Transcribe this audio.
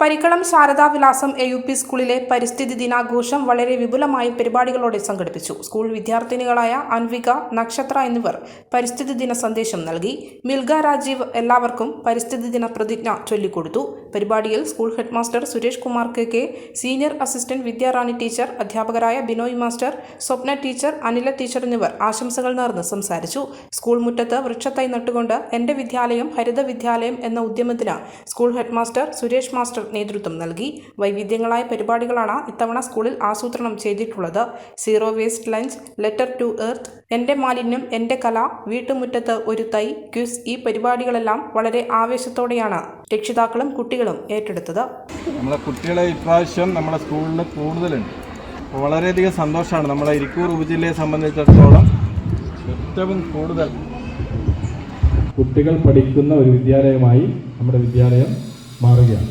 Parikkalam Sharadavilasam A U P സ്കൂളിലെ പരിസ്ഥിതി ദിനാഘോഷം വളരെ വിപുലമായ പരിപാടികളോടെ സംഘടിപ്പിച്ചു. സ്കൂൾ വിദ്യാർത്ഥിനികളായ അൻവിക നക്ഷത്ര എന്നിവർ പരിസ്ഥിതി ദിന സന്ദേശം നൽകി. മിൽഗ രാജീവ് എല്ലാവർക്കും പരിസ്ഥിതി ദിന പ്രതിജ്ഞ ചൊല്ലിക്കൊടുത്തു. പരിപാടിയിൽ school headmaster Suresh Kumar K K senior assistant Vidyarani teacher അധ്യാപകരായ Binoy master Swapna teacher Anila teacher എന്നിവർ ആശംസകൾ നേർന്ന് സംസാരിച്ചു. സ്കൂൾ മുറ്റത്ത് വൃക്ഷത്തൈ നട്ടുകൊണ്ട് എന്റെ വിദ്യാലയം ഹരിത വിദ്യാലയം എന്ന ഉദ്യമത്തിന് സ്കൂൾ ഹെഡ്മാസ്റ്റർ സുരേഷ് മാസ്റ്റർ നേതൃത്വം നൽകി. വൈവിധ്യങ്ങളായ പരിപാടികളാണ് ഇത്തവണ സ്കൂളിൽ ആസൂത്രണം ചെയ്തിട്ടുള്ളത്. Zero waste lunch letter to earth എന്റെ മാലിന്യം എന്റെ കല വീട്ടുമുറ്റത്ത് ഒരു തൈ ക്യൂസ് ഈ പരിപാടികളെല്ലാം വളരെ ആവേശത്തോടെയാണ് രക്ഷിതാക്കളും കുട്ടികളും ഏറ്റെടുത്തത്. നമ്മളെ കുട്ടികളെ ഇപ്രാവശ്യം നമ്മുടെ സ്കൂളിൽ കൂടുതലുണ്ട്. വളരെയധികം സന്തോഷമാണ് നമ്മളെ ഇരിക്കൂർ ഉപജില്ലയെ സംബന്ധിച്ചിടത്തോളം ഏറ്റവും കൂടുതൽ. കുട്ടികൾ പഠിക്കുന്ന ഒരു വിദ്യാലയമായി നമ്മുടെ വിദ്യാലയം മാറുകയാണ്.